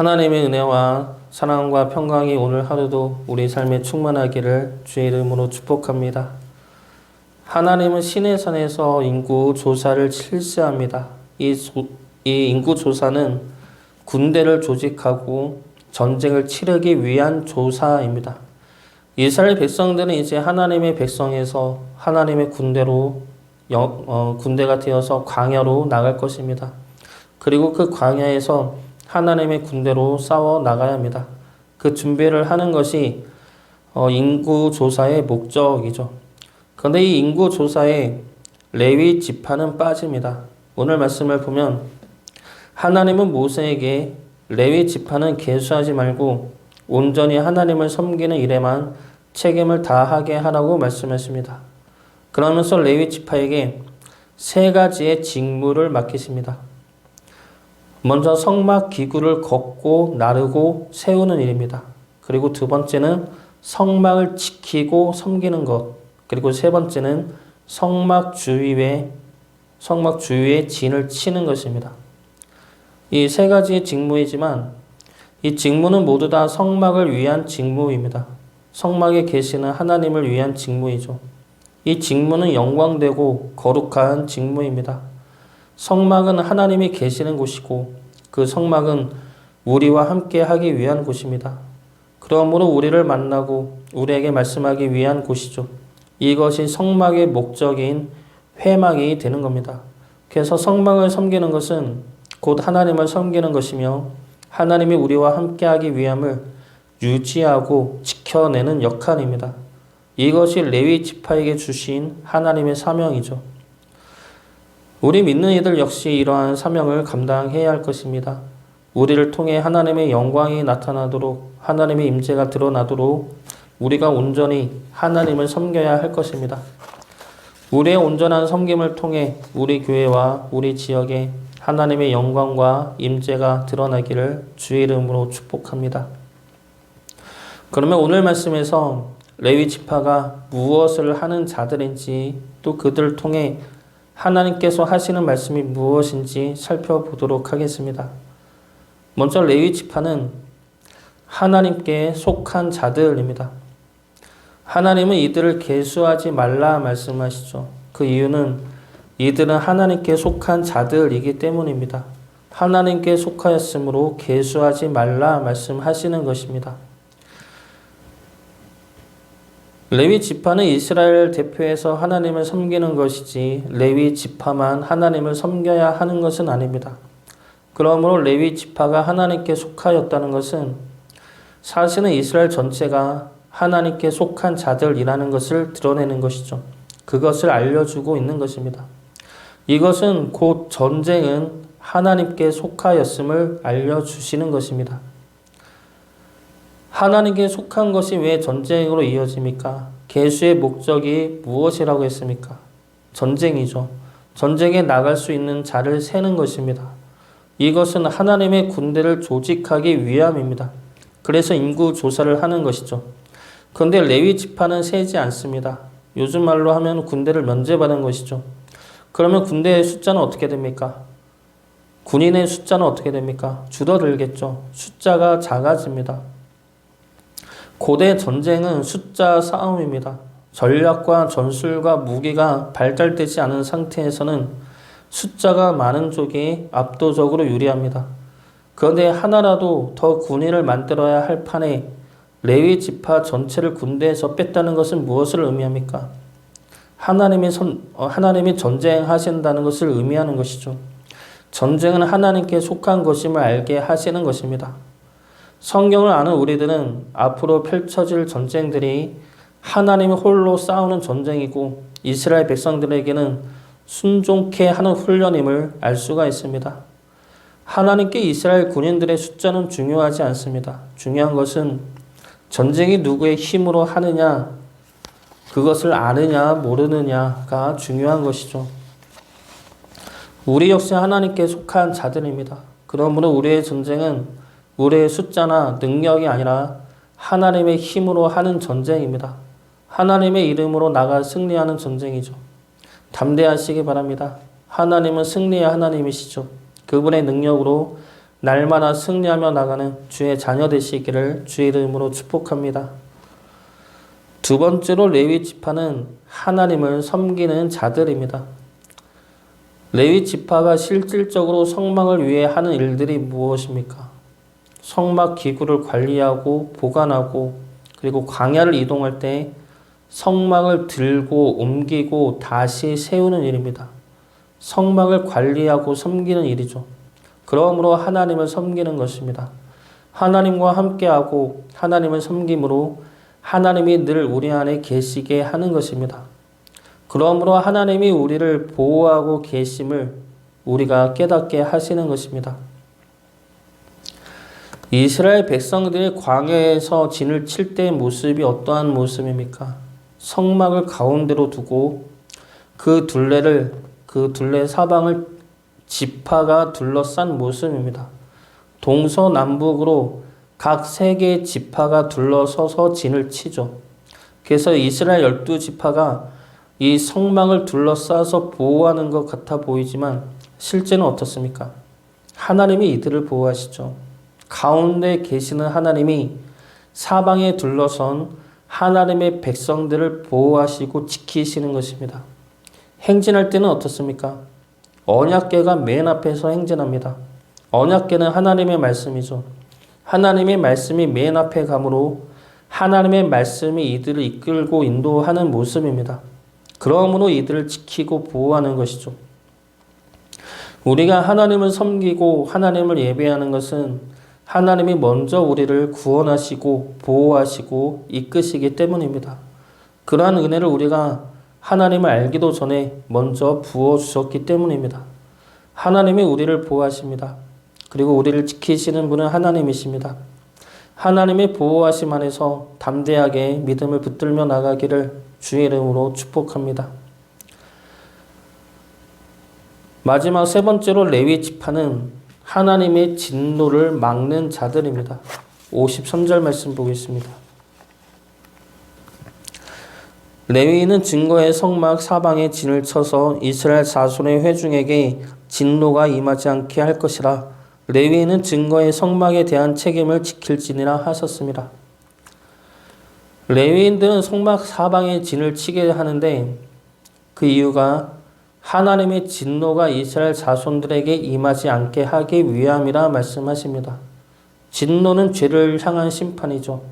하나님의 은혜와 사랑과 평강이 오늘 하루도 우리 삶에 충만하기를 주의 이름으로 축복합니다. 하나님은 신의 산에서 인구 조사를 실시합니다. 이, 조- 이 인구 조사는 군대를 조직하고 전쟁을 치르기 위한 조사입니다. 이스라엘 백성들은 이제 하나님의 백성에서 하나님의 군대로 영- 어, 군대가 되어서 광야로 나갈 것입니다. 그리고 그 광야에서 하나님의 군대로 싸워 나가야 합니다. 그 준비를 하는 것이 어, 인구 조사의 목적이죠. 그런데 이 인구 조사에 레위 지파는 빠집니다. 오늘 말씀을 보면 하나님은 모세에게 레위 지파는 계수하지 말고 온전히 하나님을 섬기는 일에만 책임을 다하게 하라고 말씀하십니다. 그러면서 레위 지파에게 세 가지의 직무를 맡기십니다. 먼저 성막 기구를 걷고 나르고 세우는 일입니다. 그리고 두 번째는 성막을 지키고 섬기는 것. 그리고 세 번째는 성막 주위에 성막 주위에 진을 치는 것입니다. 이 세 가지의 직무이지만 이 직무는 모두 다 성막을 위한 직무입니다. 성막에 계시는 하나님을 위한 직무이죠. 이 직무는 영광되고 거룩한 직무입니다. 성막은 하나님이 계시는 곳이고 그 성막은 우리와 함께 하기 위한 곳입니다. 그러므로 우리를 만나고 우리에게 말씀하기 위한 곳이죠. 이것이 성막의 목적인 회막이 되는 겁니다. 그래서 성막을 섬기는 것은 곧 하나님을 섬기는 것이며 하나님이 우리와 함께 하기 위함을 유지하고 지켜내는 역할입니다. 이것이 레위 지파에게 주신 하나님의 사명이죠. 우리 믿는 이들 역시 이러한 사명을 감당해야 할 것입니다. 우리를 통해 하나님의 영광이 나타나도록 하나님의 임재가 드러나도록 우리가 온전히 하나님을 섬겨야 할 것입니다. 우리의 온전한 섬김을 통해 우리 교회와 우리 지역에 하나님의 영광과 임재가 드러나기를 주의 이름으로 축복합니다. 그러면 오늘 말씀에서 레위 지파가 무엇을 하는 자들인지 또 그들을 통해 하나님께서 하시는 말씀이 무엇인지 살펴보도록 하겠습니다. 먼저 레위 지파는 하나님께 속한 자들입니다. 하나님은 이들을 계수하지 말라 말씀하시죠. 그 이유는 이들은 하나님께 속한 자들이기 때문입니다. 하나님께 속하였으므로 계수하지 말라 말씀하시는 것입니다. 레위 지파는 이스라엘 대표에서 하나님을 섬기는 것이지 레위 지파만 하나님을 섬겨야 하는 것은 아닙니다. 그러므로 레위 지파가 하나님께 속하였다는 것은 사실은 이스라엘 전체가 하나님께 속한 자들이라는 것을 드러내는 것이죠. 그것을 알려주고 있는 것입니다. 이것은 곧 전쟁은 하나님께 속하였음을 알려주시는 것입니다. 하나님께 속한 것이 왜 전쟁으로 이어집니까? 계수의 목적이 무엇이라고 했습니까? 전쟁이죠. 전쟁에 나갈 수 있는 자를 세는 것입니다. 이것은 하나님의 군대를 조직하기 위함입니다. 그래서 인구 조사를 하는 것이죠. 그런데 레위 지파는 세지 않습니다. 요즘 말로 하면 군대를 면제받은 것이죠. 그러면 군대의 숫자는 어떻게 됩니까? 군인의 숫자는 어떻게 됩니까? 줄어들겠죠. 숫자가 작아집니다. 고대 전쟁은 숫자 싸움입니다. 전략과 전술과 무기가 발달되지 않은 상태에서는 숫자가 많은 쪽이 압도적으로 유리합니다. 그런데 하나라도 더 군인을 만들어야 할 판에 레위 지파 전체를 군대에서 뺐다는 것은 무엇을 의미합니까? 하나님이 선, 어, 하나님이 전쟁하신다는 것을 의미하는 것이죠. 전쟁은 하나님께 속한 것임을 알게 하시는 것입니다. 성경을 아는 우리들은 앞으로 펼쳐질 전쟁들이 하나님이 홀로 싸우는 전쟁이고 이스라엘 백성들에게는 순종케 하는 훈련임을 알 수가 있습니다. 하나님께 이스라엘 군인들의 숫자는 중요하지 않습니다. 중요한 것은 전쟁이 누구의 힘으로 하느냐, 그것을 아느냐, 모르느냐가 중요한 것이죠. 우리 역시 하나님께 속한 자들입니다. 그러므로 우리의 전쟁은 우리의 숫자나 능력이 아니라 하나님의 힘으로 하는 전쟁입니다. 하나님의 이름으로 나가 승리하는 전쟁이죠. 담대하시기 바랍니다. 하나님은 승리의 하나님이시죠. 그분의 능력으로 날마다 승리하며 나가는 주의 자녀 되시기를 주의 이름으로 축복합니다. 두 번째로 레위 지파는 하나님을 섬기는 자들입니다. 레위 지파가 실질적으로 성막을 위해 하는 일들이 무엇입니까? 성막 기구를 관리하고 보관하고 그리고 광야를 이동할 때 성막을 들고 옮기고 다시 세우는 일입니다. 성막을 관리하고 섬기는 일이죠. 그러므로 하나님을 섬기는 것입니다. 하나님과 함께하고 하나님을 섬김으로 하나님이 늘 우리 안에 계시게 하는 것입니다. 그러므로 하나님이 우리를 보호하고 계심을 우리가 깨닫게 하시는 것입니다. 이스라엘 백성들이 광야에서 진을 칠 때의 모습이 어떠한 모습입니까? 성막을 가운데로 두고 그 둘레를 그 둘레 사방을 지파가 둘러싼 모습입니다. 동서남북으로 각 세 개의 지파가 둘러서서 진을 치죠. 그래서 이스라엘 열두 지파가 이 성막을 둘러싸서 보호하는 것 같아 보이지만 실제는 어떻습니까? 하나님이 이들을 보호하시죠. 가운데 계시는 하나님이 사방에 둘러선 하나님의 백성들을 보호하시고 지키시는 것입니다. 행진할 때는 어떻습니까? 언약계가 맨 앞에서 행진합니다. 언약계는 하나님의 말씀이죠. 하나님의 말씀이 맨 앞에 가므로 하나님의 말씀이 이들을 이끌고 인도하는 모습입니다. 그러므로 이들을 지키고 보호하는 것이죠. 우리가 하나님을 섬기고 하나님을 예배하는 것은 하나님이 먼저 우리를 구원하시고 보호하시고 이끄시기 때문입니다. 그러한 은혜를 우리가 하나님을 알기도 전에 먼저 부어 주셨기 때문입니다. 하나님이 우리를 보호하십니다. 그리고 우리를 지키시는 분은 하나님이십니다. 하나님의 보호하심 안에서 담대하게 믿음을 붙들며 나가기를 주의 이름으로 축복합니다. 마지막 세 번째로 레위 지파는 하나님의 진노를 막는 자들입니다. 53절 말씀 보겠습니다. 레위인은 증거의 성막 사방에 진을 쳐서 이스라엘 자손의 회중에게 진노가 임하지 않게 할 것이라 레위인은 증거의 성막에 대한 책임을 지킬지니라 하셨습니다. 레위인들은 성막 사방에 진을 치게 하는데 그 이유가 하나님의 진노가 이스라엘 자손들에게 임하지 않게 하기 위함이라 말씀하십니다. 진노는 죄를 향한 심판이죠.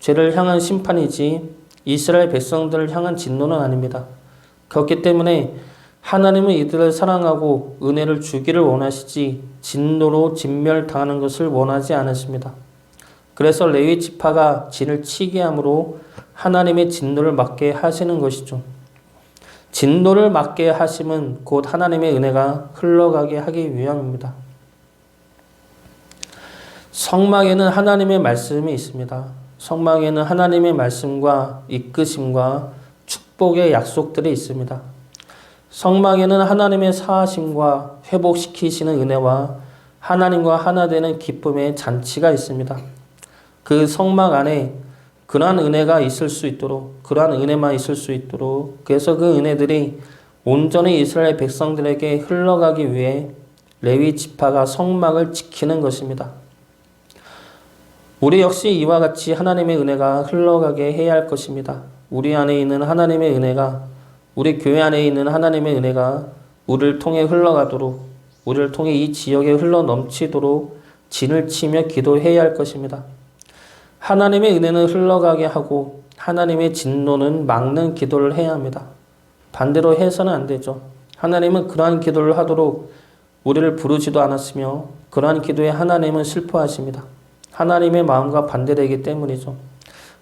죄를 향한 심판이지 이스라엘 백성들을 향한 진노는 아닙니다. 그렇기 때문에 하나님은 이들을 사랑하고 은혜를 주기를 원하시지 진노로 진멸당하는 것을 원하지 않으십니다. 그래서 레위 지파가 진을 치게 함으로 하나님의 진노를 막게 하시는 것이죠. 진노를 막게 하심은 곧 하나님의 은혜가 흘러가게 하기 위함입니다. 성막에는 하나님의 말씀이 있습니다. 성막에는 하나님의 말씀과 이끄심과 축복의 약속들이 있습니다. 성막에는 하나님의 사하심과 회복시키시는 은혜와 하나님과 하나 되는 기쁨의 잔치가 있습니다. 그 성막 안에 그러한 은혜가 있을 수 있도록 그러한 은혜만 있을 수 있도록 그래서 그 은혜들이 온전히 이스라엘 백성들에게 흘러가기 위해 레위 지파가 성막을 지키는 것입니다. 우리 역시 이와 같이 하나님의 은혜가 흘러가게 해야 할 것입니다. 우리 안에 있는 하나님의 은혜가 우리 교회 안에 있는 하나님의 은혜가 우리를 통해 흘러가도록 우리를 통해 이 지역에 흘러 넘치도록 진을 치며 기도해야 할 것입니다. 하나님의 은혜는 흘러가게 하고 하나님의 진노는 막는 기도를 해야 합니다. 반대로 해서는 안 되죠. 하나님은 그러한 기도를 하도록 우리를 부르지도 않았으며 그러한 기도에 하나님은 슬퍼하십니다. 하나님의 마음과 반대되기 때문이죠.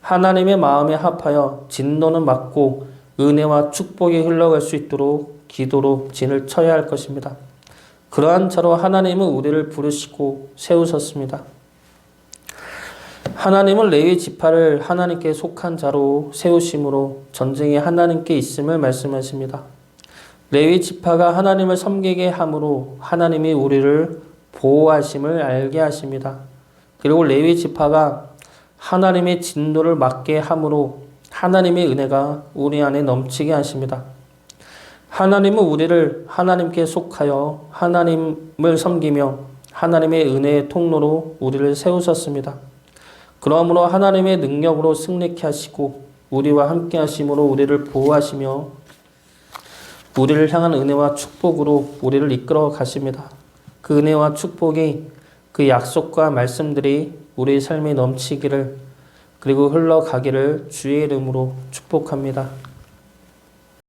하나님의 마음에 합하여 진노는 막고 은혜와 축복이 흘러갈 수 있도록 기도로 진을 쳐야 할 것입니다. 그러한 차로 하나님은 우리를 부르시고 세우셨습니다. 하나님은 레위 지파를 하나님께 속한 자로 세우심으로 전쟁이 하나님께 있음을 말씀하십니다. 레위 지파가 하나님을 섬기게 함으로 하나님이 우리를 보호하심을 알게 하십니다. 그리고 레위 지파가 하나님의 진노를 막게 함으로 하나님의 은혜가 우리 안에 넘치게 하십니다. 하나님은 우리를 하나님께 속하여 하나님을 섬기며 하나님의 은혜의 통로로 우리를 세우셨습니다. 그러므로 하나님의 능력으로 승리케 하시고 우리와 함께 하심으로 우리를 보호하시며 우리를 향한 은혜와 축복으로 우리를 이끌어 가십니다. 그 은혜와 축복이 그 약속과 말씀들이 우리의 삶에 넘치기를 그리고 흘러가기를 주의 이름으로 축복합니다.